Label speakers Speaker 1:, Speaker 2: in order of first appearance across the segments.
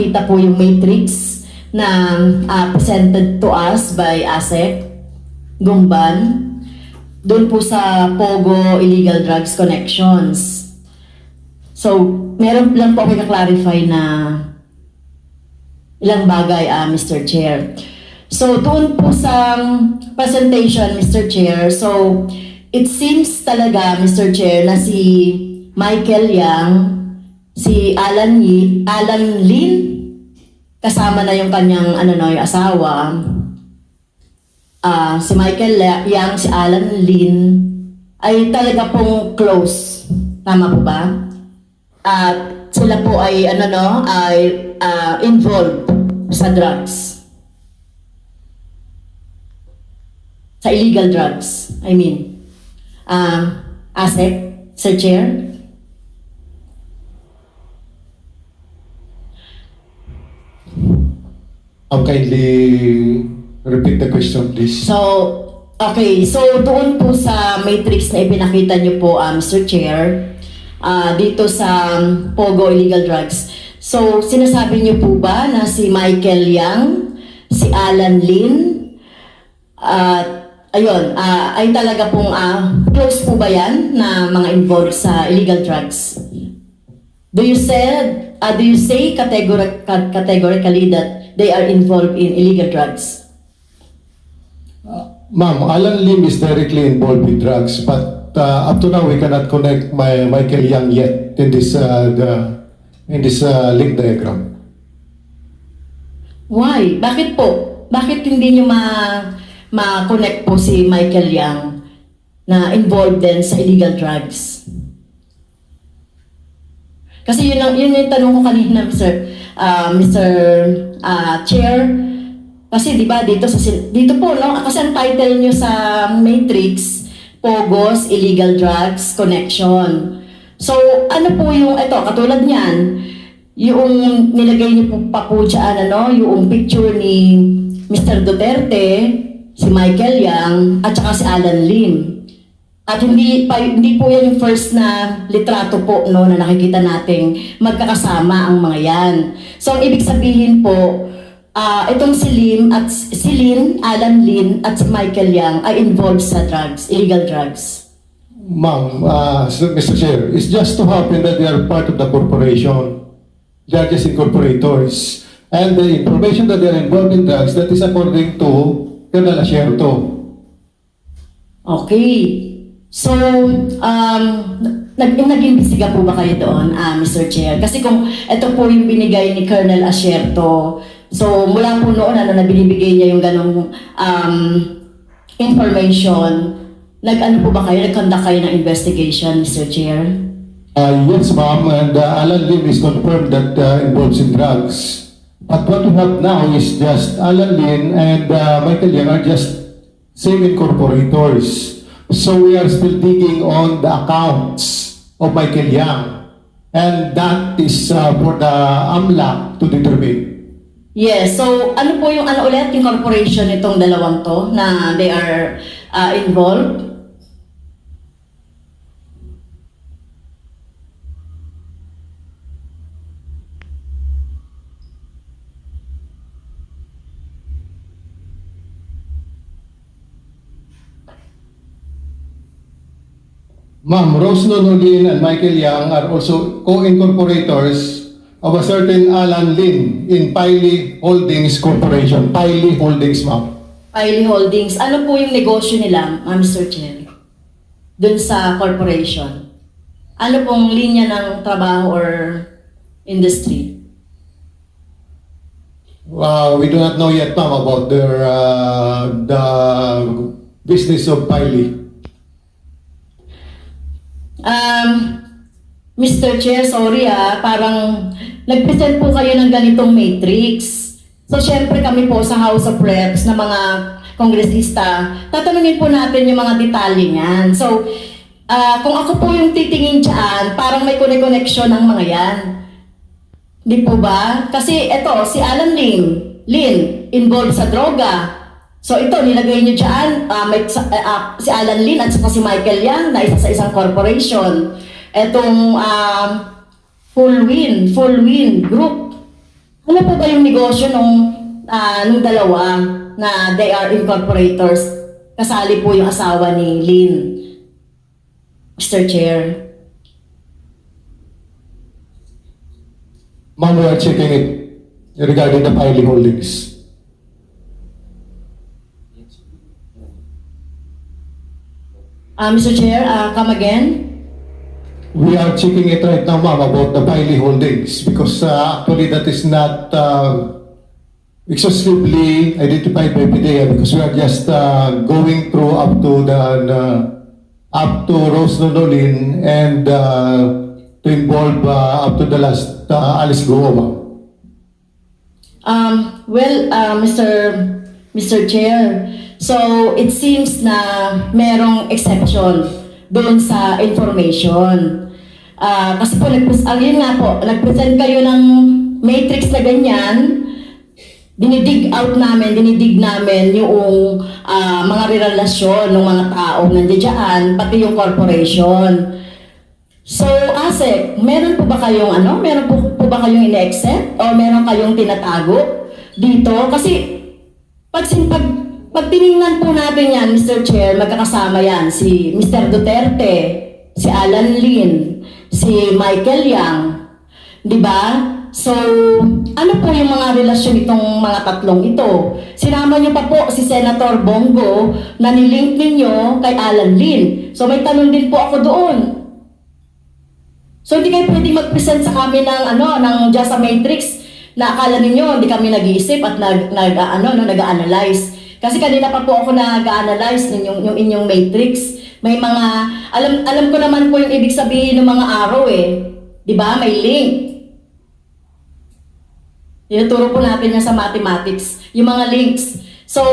Speaker 1: ipakita po yung matrix na ah, presented to us by ASEC Gumban doon po sa Pogo Illegal Drugs Connections. So, meron lang po ako na-clarify na ilang bagay, ah, Mr. Chair. So, doon po sa presentation, Mr. Chair, so, it seems talaga, Mr. Chair, na si Michael Yang, si Alan, Yi, Alan Lin, kasama na yung kanyang, ano no, yung asawa, ah si Michael Yang, si Alan Lin, ay talaga pong close. Tama po ba? At sila po ay ano no, ay ah, involved sa drugs. Sa illegal drugs, I mean. Ah, ASEC, Sir Chair.
Speaker 2: Um, kindly repeat the question, please.
Speaker 1: So, okay. So, doon po sa matrix na ipinakita niyo po, ah, Mr. Chair, ah, dito sa um, Pogo Illegal Drugs. So, sinasabi niyo po ba na si Michael Yang, si Alan Lin, at ayun, ah, ay talaga pong ah, close po ba yan na mga involved sa illegal drugs? Do you said, ah, do you say categori- ca- categorically that they are involved in illegal drugs?
Speaker 2: Ma'am, Alan Lim is directly involved with drugs, but uh, up to now we cannot connect my Michael Young yet in this uh, the in this uh, link diagram.
Speaker 1: Why? Bakit po? Bakit hindi nyo ma ma-connect po si Michael Yang na involved din sa illegal drugs? Kasi yun, ang, yun yung tanong ko kanina, Mr. ah, Mr. ah, Chair. Kasi di ba dito sa dito po no kasi ang title niyo sa Matrix Pogos Illegal Drugs Connection. So ano po yung ito katulad niyan yung nilagay niyo po pa po dyan, ano, yung picture ni Mr. Duterte, si Michael Yang, at saka si Alan Lim. At hindi, pa, hindi po yan yung first na litrato po no, na nakikita nating magkakasama ang mga yan. So, ang ibig sabihin po, ah itong si Lim at si Lin, Alan Lin at si Michael Yang ay involved sa drugs, illegal drugs.
Speaker 2: Ma'am, uh, so- Mr. Chair, it's just to happen that they are part of the corporation. They are just incorporators. And the information that they are involved in drugs, that is according to Colonel Asierto.
Speaker 1: Okay. So, um, nag nag-imbestiga po ba kayo doon, ah, Mr. Chair? Kasi kung ito po yung binigay ni Colonel Asierto, so mula po noon, ano, na binibigay niya yung ganong um, information, nag-ano po ba kayo, nag-conduct kayo ng investigation, Mr. Chair?
Speaker 2: Uh, yes, ma'am, and uh, Alan Lim is confirmed that uh, involves in drugs. But what we have now is just Alan Lim and uh, Michael Young are just same incorporators. So we are still digging on the accounts of Michael Young. And that is uh, for the AMLAC to determine.
Speaker 1: Yes, so ano po yung ano ulit, yung corporation nitong dalawang to na they are ah, involved?
Speaker 2: Ma'am, Rose Nonolin and Michael Young are also co-incorporators of a certain Alan Lin in Piley Holdings Corporation. Piley Holdings, ma'am.
Speaker 1: Piley Holdings, ano po yung negosyo nila, uh, Mr. Chen? Doon sa corporation. Ano pong linya ng trabaho or industry?
Speaker 2: Uh, we do not know yet, ma'am, about their uh, the business of Piley.
Speaker 1: Um, Mr. Chair, sorry ah, parang nag-present po kayo ng ganitong matrix. So, syempre kami po sa House of Reps na mga kongresista, tatanungin po natin yung mga detalye niyan. So, ah, kung ako po yung titingin dyan, parang may connection ang mga yan. Di po ba? Kasi eto, si Alan Lim, Lin, involved sa droga. So ito, nilagay niyo dyan, ah, may, ah, si Alan Lin at si Michael Yang na isa sa isang corporation. Etong ah, Full Win, Full Win Group. Ano ba yung negosyo nung, ah, nung dalawa na they are incorporators? Kasali po yung asawa ni Lynn. Mr. Chair.
Speaker 2: Ma'am, we are checking it regarding the filing holdings.
Speaker 1: Ah, Mr. Chair, ah, come again?
Speaker 2: We are checking it right now, ma'am, about the filing holdings because uh, actually that is not uh, exclusively identified by PDEA because we are just uh, going through up to the uh, up to Rose Nonolin and uh, to involve uh, up to the last uh, Alice Goa, ma'am.
Speaker 1: Um, well, uh, Mr. Mr. Chair, so it seems na merong exception doon sa information. Ah, kasi po, nagpres- ah, yun nga po, nag-present kayo ng matrix na ganyan, dinidig out namin, dinidig namin yung ah, mga relasyon ng mga taong nandiyan, pati yung corporation. So, Asek, meron po ba kayong ano? Meron po, po ba kayong ine-accept? O meron kayong tinatago dito? Kasi, pag, pag, pag tinignan po natin yan, Mr. Chair, magkakasama yan si Mr. Duterte, si Alan Lin, si Michael Yang, di ba? So, ano po yung mga relasyon itong mga tatlong ito? Sinama niyo pa po si Senator Bongo na nilink ninyo kay Alan Lin. So, may tanong din po ako doon. So hindi kayo pwedeng mag-present sa kami ng ano ng Just a Matrix na akala ninyo hindi kami nag-iisip at nag, nag ano no nag-analyze. Kasi kanina pa po ako nag-analyze ng yung, yung inyong matrix. May mga alam alam ko naman po yung ibig sabihin ng mga arrow eh. 'Di ba? May link. Tinuturo po natin yan sa mathematics, yung mga links. So,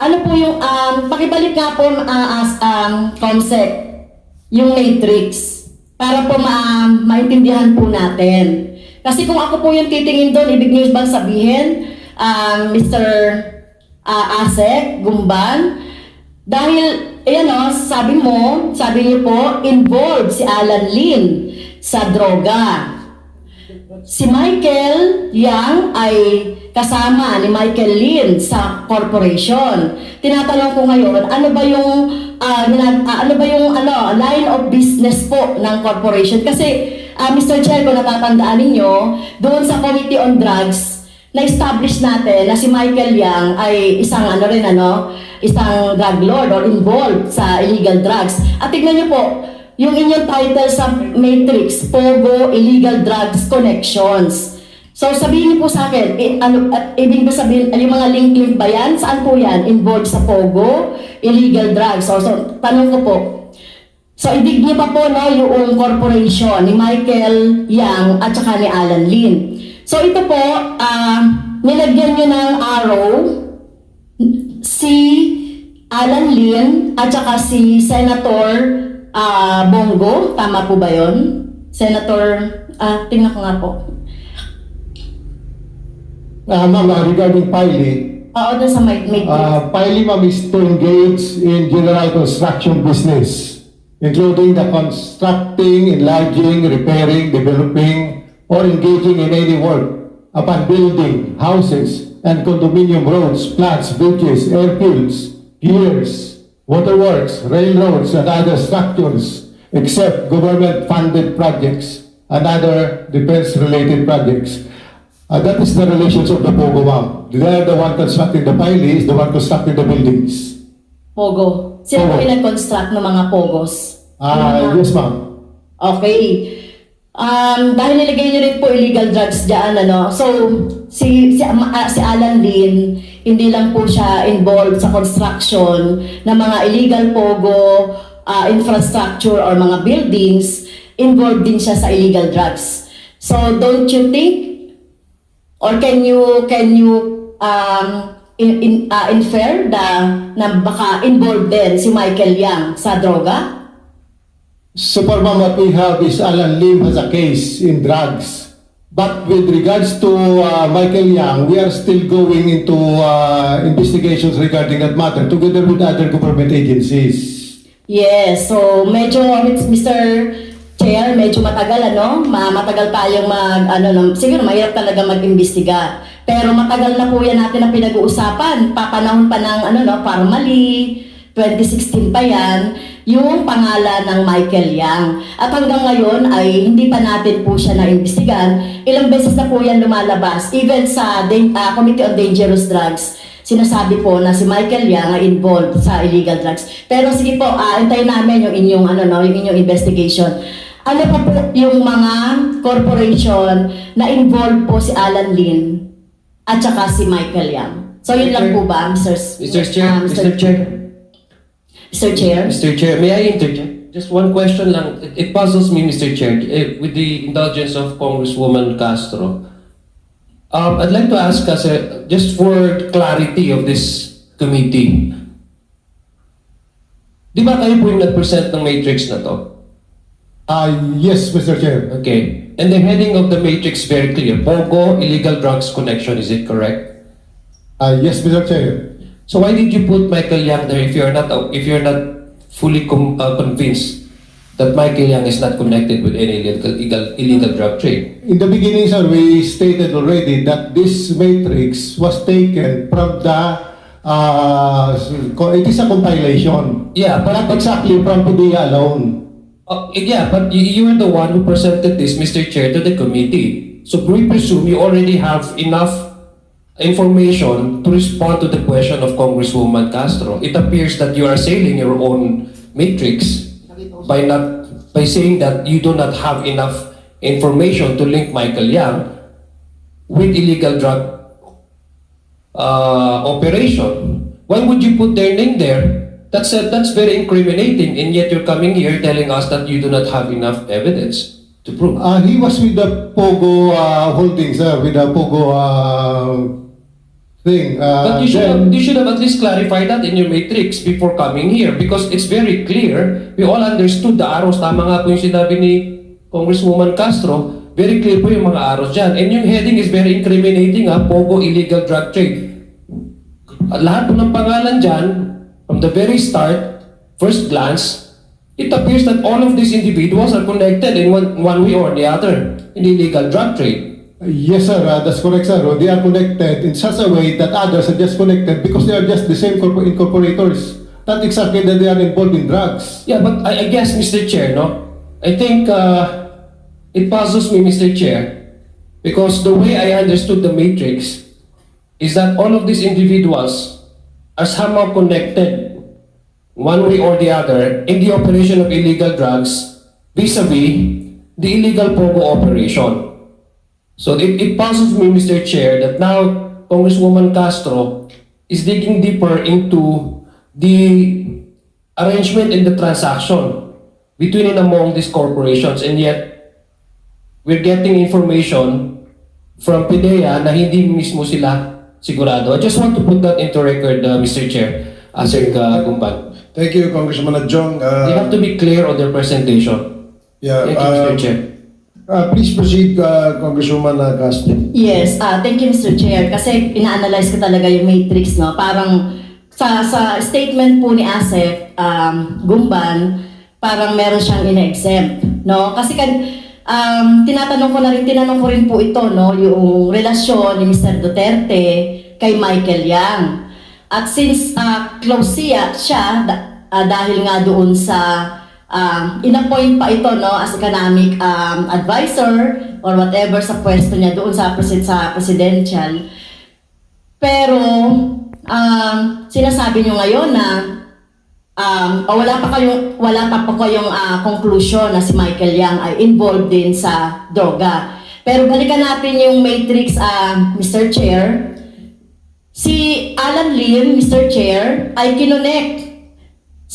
Speaker 1: ano po yung, um, pakibalik nga po uh, as um, concept, yung matrix, para po ma maintindihan po natin. Kasi kung ako po yung titingin doon, ibig niyo bang sabihin, um, Mr. Uh, Asek, Gumban, dahil, ayan o, sabi mo, sabi niyo po, involved si Alan Lin sa droga. Si Michael Yang ay kasama ni Michael Lin sa corporation. Tinatanong ko ngayon, ano ba yung ah, ah, ano ba yung ano line of business po ng corporation? Kasi ah, Mr. Chair, kung natatandaan ninyo, doon sa Committee on Drugs, na-establish natin na si Michael Yang ay isang ano rin ano, isang drug lord or involved sa illegal drugs. At tignan niyo po, yung inyong title sa Matrix, Pogo Illegal Drugs Connections. So sabihin niyo po sa akin, eh, ano, at ibig ba sabihin, yung mga link-link ba yan? Saan po yan? Involved sa Pogo, illegal drugs. So, so tanong ko po, so ibig niyo pa po no, yung corporation ni Michael Yang at saka ni Alan Lin. So ito po, ah, nilagyan niyo ng arrow, si Alan Lin at saka si Senator ah, Bongo, tama po ba yon? Senator, ah, tingnan ko nga po.
Speaker 2: Uh, ma'am, uh, regarding filing,
Speaker 1: Oo, doon sa may, may
Speaker 2: Uh, Piley ma'am is to engage in general construction business, including the constructing, enlarging, repairing, developing, or engaging in any work upon building houses and condominium roads, flats, bridges, airfields, piers, waterworks, railroads, and other structures except government-funded projects and other defense-related projects. Uh, that is the relations of the Pogo ma'am. They are the one constructing the Piley, is the one constructing the buildings.
Speaker 1: Pogo. Sila po
Speaker 2: Pogo.
Speaker 1: yung nag-construct ng mga Pogos.
Speaker 2: Ah,
Speaker 1: Ano
Speaker 2: yes ma'am.
Speaker 1: Okay. Um, dahil nilagay niyo rin po illegal drugs dyan, ano, so, si, si, ah, si Alan Lin, hindi lang po siya involved sa construction ng mga illegal pogo, ah, infrastructure or mga buildings, involved din siya sa illegal drugs. So, don't you think, or can you, can you, um, in, in, ah, infer da, na baka involved din si Michael Yang sa droga?
Speaker 2: Ma'am, what we have is Alan Lim has a case in drugs. But with regards to uh, Michael Young, we are still going into uh, investigations regarding that matter together with other government agencies.
Speaker 1: Yes, so medyo Mr. Chair, medyo matagal ano, Ma- matagal tayong mag ano no, siguro mahirap talaga mag-imbestiga. Pero matagal na po yan natin na pinag-uusapan. Papanahon pa ng ano no, Parmali, 2016 pa yan, yung pangalan ng Michael Yang. At hanggang ngayon ay hindi pa natin po siya naimbestigan. Ilang beses na po yan lumalabas. Even sa ah, Committee on Dangerous Drugs, sinasabi po na si Michael Yang ay involved sa illegal drugs. Pero sige po, ah, antayin namin yung inyong ano no, yung inyong investigation. Ano pa po yung mga corporation na involved po si Alan Lin at saka si Michael Yang? So yun lang po ba, Mr.
Speaker 3: Mr. Chair,
Speaker 1: ah,
Speaker 3: Mr. Chair,
Speaker 1: Mr. Chair?
Speaker 3: Mr. Chair, may I interject? Just one question lang. It, it puzzles me, Mr. Chair, eh, with the indulgence of Congresswoman Castro. Um, I'd like to ask us, uh, just for clarity of this committee, di ba kayo po yung nag-present ng matrix na to?
Speaker 2: Ah, yes, Mr. Chair.
Speaker 3: Okay. And the heading of the matrix very clear. POGO, illegal drugs connection, is it correct?
Speaker 2: Ah, yes, Mr. Chair.
Speaker 3: So why did you put Michael Yang there if you're not if you're not fully com- uh, convinced that Michael Yang is not connected with any illegal illegal, illegal drug trade?
Speaker 2: In the beginning, sir, we stated already that this matrix was taken from the, uh, it is a compilation.
Speaker 3: Yeah, but,
Speaker 2: Not exactly from PDEA alone.
Speaker 3: uh, yeah, but you, you're the one who presented this, Mr. Chair, to the committee. So we presume you already have enough information to respond to the question of Congresswoman Castro. It appears that you are assailing your own matrix by not by saying that you do not have enough information to link Michael Yang with illegal drug uh, operation. Why would you put their name there? That's uh, that's very incriminating, and yet you're coming here telling us that you do not have enough evidence to prove.
Speaker 2: Uh, he was with the Pogo uh, holding, sir, with the Pogo uh, thing. Uh,
Speaker 3: But you should, have,
Speaker 2: then-
Speaker 3: you should have at least clarified that in your matrix before coming here because it's very clear. We all understood the arrows. Tama nga po yung sinabi ni Congresswoman Castro. Very clear po yung mga arrows dyan. And yung heading is very incriminating ha, Pogo illegal drug trade. At lahat po ng pangalan dyan, from the very start, first glance, it appears that all of these individuals are connected in one, one way or the other in illegal drug trade.
Speaker 2: Yes, sir, uh, that's correct, sir. They are connected in such a way that others are just connected because they are just the same corpo- incorporators. Not exactly that they are involved in drugs.
Speaker 3: Yeah, but I, I guess, Mr. Chair, no? I think uh, it puzzles me, Mr. Chair, because the way I understood the matrix is that all of these individuals are somehow connected, one way or the other, in the operation of illegal drugs vis-a-vis the illegal POGO operation. So it, it puzzles me, Mr. Chair, that now Congresswoman Castro is digging deeper into the arrangement in the transaction between and among these corporations and yet we're getting information from PIDEA na hindi mismo sila sigurado. I just want to put that into record, uh, Mr. Chair, Asik uh, Gumban.
Speaker 4: Thank you, Congressman Adjong.
Speaker 3: They have
Speaker 4: Uh,
Speaker 3: to be clear on their presentation.
Speaker 4: yeah,
Speaker 3: Thank you, Mr.
Speaker 4: uh,
Speaker 3: Chair.
Speaker 4: Uh, please proceed, uh, Congresswoman uh, Castro.
Speaker 1: Yes, ah thank you Mr. Chair kasi ina-analyze ko talaga yung matrix no. Parang sa sa statement po ni Asep um, Gumban, parang meron siyang ina-exempt, no? Kasi kan um, tinatanong ko na rin tinanong ko rin po ito no, yung relasyon ni Mr. Duterte kay Michael Yang. At since ah, close siya, siya ah, dahil nga doon sa um, inappoint pa ito no as economic um, advisor or whatever sa pwesto niya doon sa presid sa presidential. Pero um, sinasabi niyo ngayon na um, o wala pa kayong wala pa po kayong ah, conclusion na si Michael Yang ay involved din sa droga. Pero balikan natin yung matrix ah, Mr. Chair. Si Alan Lim, Mr. Chair, ay kinonect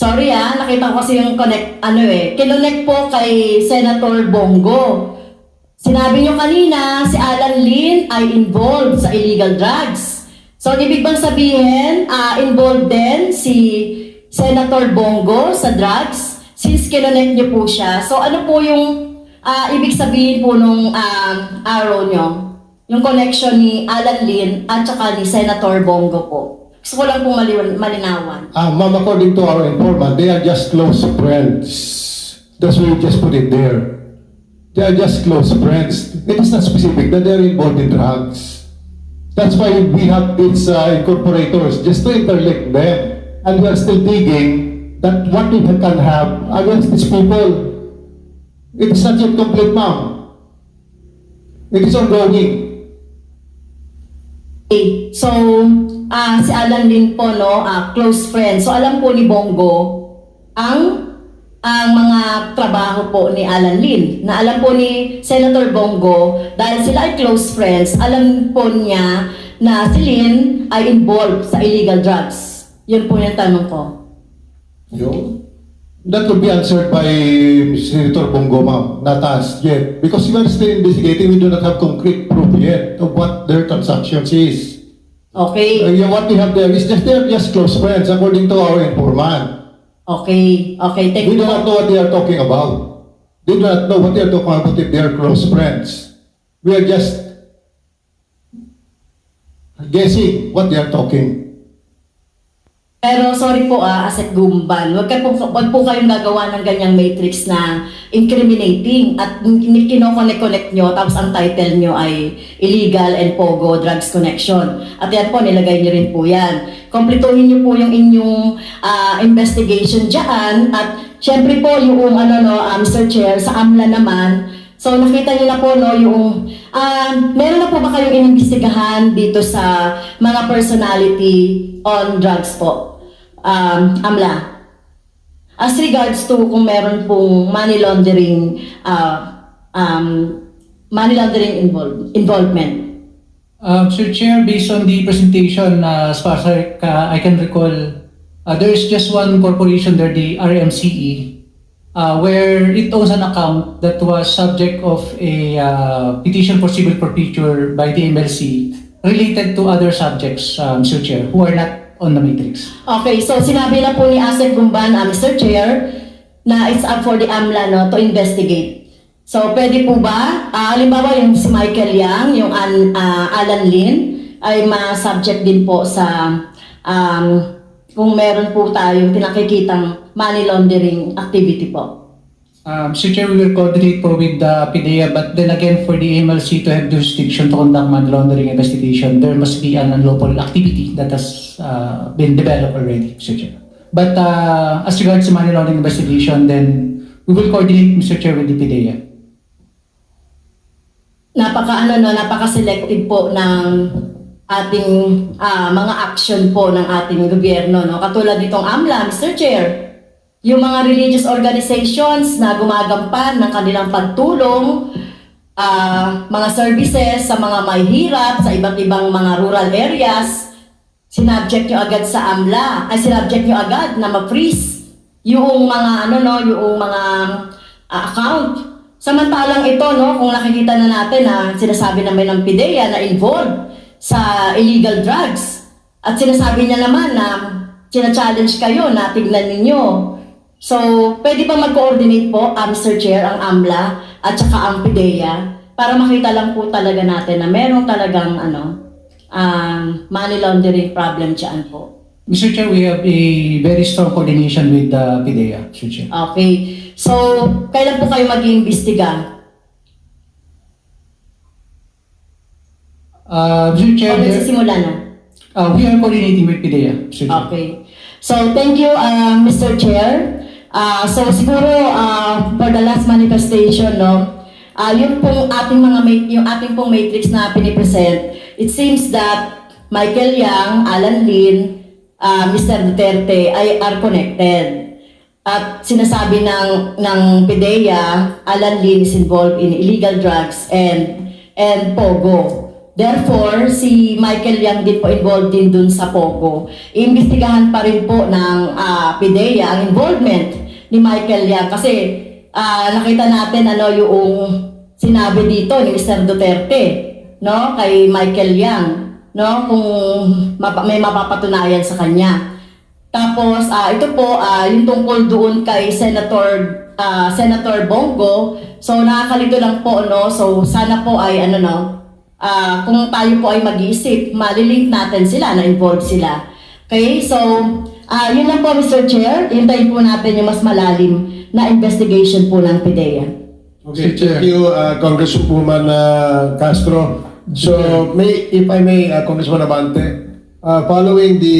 Speaker 1: Sorry ah, nakita ko kasi yung connect, ano eh, kinonect po kay Senator Bongo. Sinabi niyo kanina, si Alan Lin ay involved sa illegal drugs. So, ibig bang sabihin, ah, involved din si Senator Bongo sa drugs? Since kinonect niyo po siya. So, ano po yung ah, ibig sabihin po nung um, arrow niyo? Yung connection ni Alan Lin at saka ni Senator Bongo po. Gusto ko lang po maliwan, malinawan.
Speaker 2: Uh, ma'am, according to our informant, they are just close friends. That's why we just put it there. they are just close friends. It is not specific that they are involved in drugs. That's why we have these uh, incorporators, just to interlink them. And we are still digging that what we can have against these people. It is not yet complete, ma'am. It is ongoing.
Speaker 1: So, ah si Alan din po, no, ah, close friend. So, alam po ni Bongo ang ang mga trabaho po ni Alan Lin. Na alam po ni Senator Bongo, dahil sila ay close friends, alam po niya na si Lin ay involved sa illegal drugs. Yun po yung tanong ko.
Speaker 2: Yung? That will be answered by Senator Bongo, ma'am, not us yet. Because we are still investigating, we do not have concrete proof yet of what their transactions is.
Speaker 1: Okay?
Speaker 2: Uh, what we have there is just they're just close friends according to our informant.
Speaker 1: Okay. Okay. Thank
Speaker 2: We
Speaker 1: you
Speaker 2: do not know what they are talking about. They do not know what they are talking about if they are close friends. We are just guessing what they are talking.
Speaker 1: Pero sorry po ah, Asek Gumban, wag, ka po, wag po kayong gagawa ng ganyang matrix na incriminating at kinoconnect-connect nyo tapos ang title nyo ay illegal and pogo drugs connection. At yan po, nilagay nyo rin po yan. Kompletuhin nyo po yung inyong ah, investigation dyan at syempre po yung ano no, ah, Mr. Chair, sa AMLA naman, So nakita niyo na po no yung ah meron na po ba kayong inimbestigahan dito sa mga personality on drugs po? Um, Amla. As regards to kung meron pong money laundering ah um, money laundering involve, involvement.
Speaker 5: Um, Sir Chair, based on the presentation, uh, as far as I, ca- I can recall, uh, there is just one corporation there, the RMCE, uh, where it owns an account that was subject of a uh, petition for civil forfeiture by the MLC related to other subjects, um, Sir Chair, who are not on the matrix.
Speaker 1: Okay, so sinabi na po ni Asek Gumban, ah, Mr. Chair, na it's up for the AMLA no, to investigate. So, pwede po ba, ah, halimbawa yung si Michael Yang, yung An, ah, Alan Lin, ay ma-subject din po sa um, kung meron po tayong pinakikitang money laundering activity po.
Speaker 5: Um, Sir Chair, we will coordinate po with the PDEA, but then again, for the MLC to have jurisdiction to conduct money laundering investigation, there must be an unlawful activity that has uh, been developed already, Mr. Chair. But uh, as regards to money laundering investigation, then we will coordinate, Mr. Chair, with the PDEA.
Speaker 1: Napaka ano no, napaka-selective po ng ating ah, mga action po ng ating gobyerno no. Katulad nitong AMLA, Mr. Chair. Yung mga religious organizations na gumagampan ng kanilang pagtulong ah, mga services sa mga may hirap sa iba't ibang mga rural areas, sinabject nyo agad sa AMLA, ay sinabject nyo agad na ma-freeze yung mga ano no, yung mga ah, account. Samantalang ito no, kung nakikita na natin na sinasabi naman ng PIDEA na involved sa illegal drugs at sinasabi niya naman na sina-challenge kayo na tignan ninyo. So, pwede ba mag-coordinate po, ah, Mr. Chair, ang AMLA at saka ang PIDEA para makita lang po talaga natin na meron talagang ano, um, money laundering problem dyan po.
Speaker 5: Mr. Chair, we have a very strong coordination with the PDEA, Mr. Chair.
Speaker 1: Okay. So, kailan po kayo mag-iimbestiga?
Speaker 5: Uh, Mr.
Speaker 1: O
Speaker 5: Chair, there-
Speaker 1: nagsisimula na?
Speaker 5: uh, we are coordinating with PDEA, Mr. Chair.
Speaker 1: Okay. So, thank you, uh, Mr. Chair. Uh, so, siguro, uh, for the last manifestation, no, uh, yung pong ating mga, yung ating pong matrix na pinipresent, it seems that Michael Yang, Alan Lin, uh, Mr. Duterte ay are connected. At sinasabi ng, ng PIDEA, Alan Lin is involved in illegal drugs and, and POGO. Therefore, si Michael Yang din po involved din dun sa POGO. Iimbestigahan pa rin po ng ah, PIDEA ang involvement ni Michael Yang kasi ah, nakita natin ano yung sinabi dito ni Mr. Duterte no kay Michael Yang no kung mapa- may mapapatunayan sa kanya. Tapos ah, ito po ah, yung tungkol doon kay Senator ah, Senator Bongo. So nakakalito lang po no. So sana po ay ano no ah, kung tayo po ay mag-iisip, malilink natin sila na involved sila. Okay? So ah, yun lang po Mr. Chair. Hintayin po natin yung mas malalim na investigation po ng PIDEA.
Speaker 4: Okay, thank you, uh, Congresswoman uh, Castro. So, may, if I may, uh, Congressman Abante, uh, following the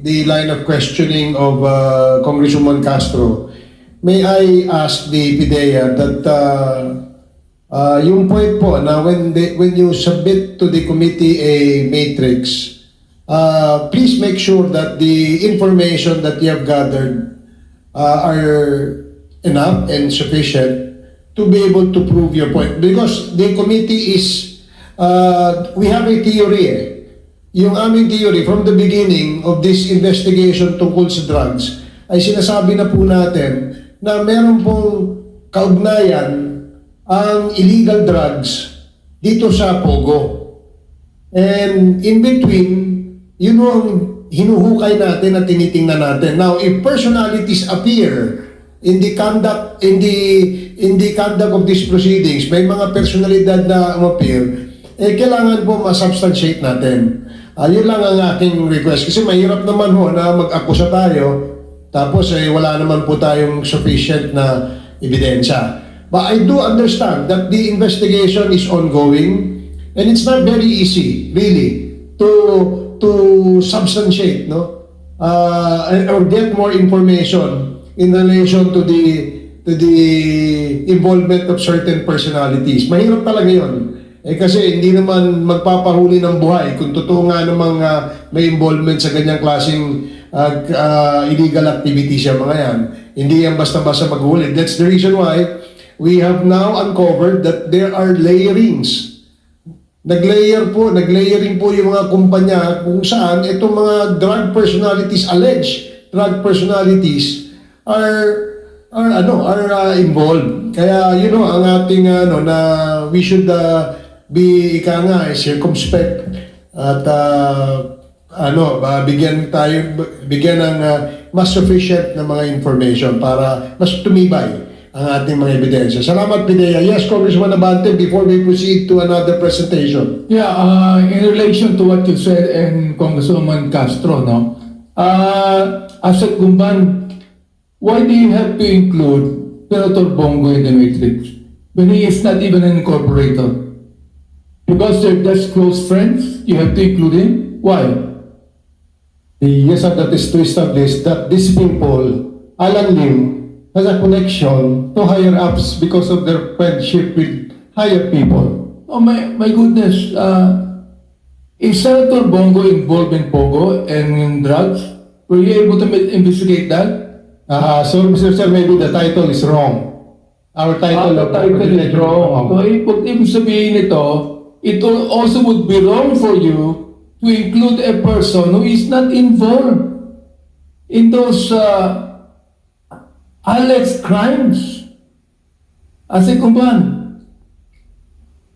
Speaker 4: the line of questioning of uh, Congresswoman Castro, may I ask the PIDEA that uh, uh, yung point po na when they, when you submit to the committee a matrix, uh, please make sure that the information that you have gathered uh, are enough and sufficient to be able to prove your point. Because the committee is, uh, we have a theory eh. Yung aming theory from the beginning of this investigation tungkol sa drugs, ay sinasabi na po natin na meron pong kaugnayan ang illegal drugs dito sa Pogo. And in between, yun ang hinuhukay natin at tinitingnan natin. Now, if personalities appear in the conduct in the in the conduct of these proceedings, may mga personalidad na umappear, eh kailangan po ma-substantiate natin. Ah, yun lang ang aking request. Kasi mahirap naman ho na mag-akusa tayo, tapos eh wala naman po tayong sufficient na ebidensya. But I do understand that the investigation is ongoing and it's not very easy, really, to to substantiate, no, uh, or get more information in relation to the to the involvement of certain personalities. Mahirap talaga yon. Eh kasi hindi naman magpapahuli ng buhay kung totoo nga namang ah, may involvement sa ganyang klaseng ah, ah, illegal activities yung mga yan. Hindi yan basta-basta maghuli. That's the reason why we have now uncovered that there are layerings Naglayer po, naglayering po yung mga kumpanya kung saan itong mga drug personalities, alleged drug personalities are are ano, are uh, involved. Kaya you know, ang ating ano na we should uh, be ika nga eh, circumspect at uh, ano, ba bigyan tayo bigyan ng uh, mas sufficient na mga information para mas tumibay ang ating mga ebidensya. Salamat, Pidea. Yes, Congressman Abante, before we proceed to another presentation.
Speaker 6: Yeah, uh, in relation to what you said and Congresswoman Castro, no? Uh, Asad Gumban, why do you have to include Senator Bongo in the matrix when he is not even an incorporator? Because they're just close friends, you have to include him? Why?
Speaker 2: The yes sir, that is to establish that these people, Alan Lim, has a connection to higher ups because of their friendship with higher people.
Speaker 6: Oh my, my goodness, uh, is Senator Bongo involved in Pogo and in drugs? Were you able to investigate that?
Speaker 2: Uh, so, Mr. Chair, maybe the title is wrong. Our title
Speaker 6: Ah, the title is wrong. So, ibig sabihin nito, it also would be wrong for you to include a person who is not involved in those uh, alleged crimes. As a kumban.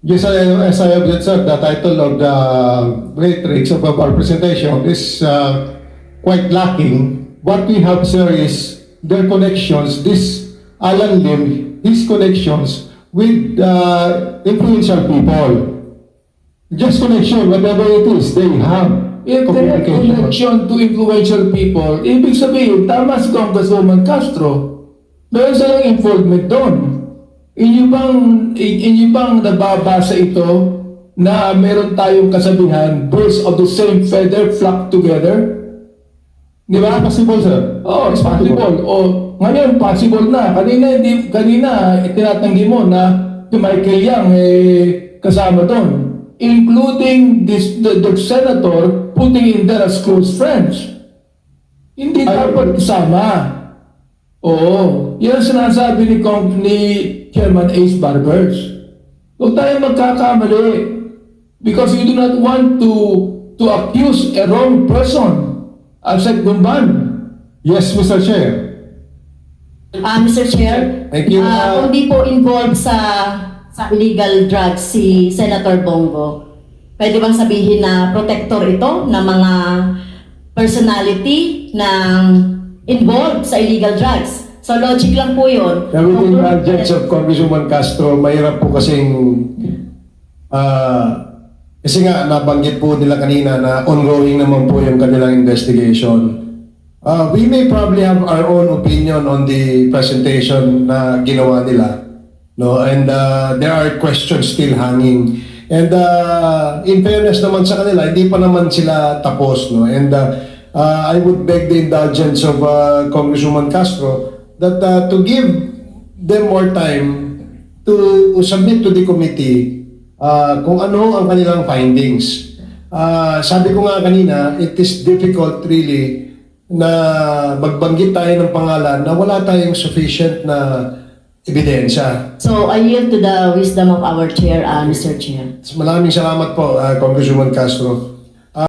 Speaker 2: Yes, I, as I have said, sir, the title of the matrix of our presentation is uh, quite lacking. What we have, sir, is their connections, this Alan Lim, his connections with uh, influential people. Just connection, whatever it is, they have
Speaker 6: If they have connection to influential people, ibig sabihin, tama si Congresswoman Castro. Meron silang involvement doon. Inyo bang, in- inyo bang nababasa ito na meron tayong kasabihan, birds of the same feather flock together? Di ba?
Speaker 2: Possible, sir.
Speaker 6: Oo, it's possible. O, ngayon, possible na. Kanina, hindi, kanina, itinatanggi mo na si Michael Yang, eh, kasama doon. Including this, the, the senator putting in there as close friends. Hindi
Speaker 2: Ay-
Speaker 6: dapat kasama. Oo. Yan ang sinasabi ni, Kong, ni Chairman Ace Barbers. Huwag tayo magkakamali. Because you do not want to to accuse a wrong person. Asad Gumban.
Speaker 2: Yes, Mr. Chair.
Speaker 1: Ah, Mr. Chair.
Speaker 4: Thank you.
Speaker 1: Ah, kung di po involved sa sa illegal drugs si Senator Bongo, pwede bang sabihin na protector ito ng mga personality ng involved sa illegal drugs? So logic lang po yun.
Speaker 4: Everything projects of Congresswoman Castro, mahirap po kasing ah kasi nga nabanggit po nila kanina na ongoing naman po yung kanilang investigation. Uh, we may probably have our own opinion on the presentation na ginawa nila. no and uh, there are questions still hanging and uh, in fairness naman sa kanila hindi pa naman sila tapos no and uh, uh, I would beg the indulgence of uh, Congresswoman Castro that uh, to give them more time to submit to the committee uh, kung ano ang kanilang findings uh, sabi ko nga kanina it is difficult really na magbanggit tayo ng pangalan na wala tayong sufficient na ebidensya.
Speaker 1: So, I yield to the wisdom of our chair, uh, Mr. Chair.
Speaker 4: Maraming salamat po, uh, Congresswoman Castro.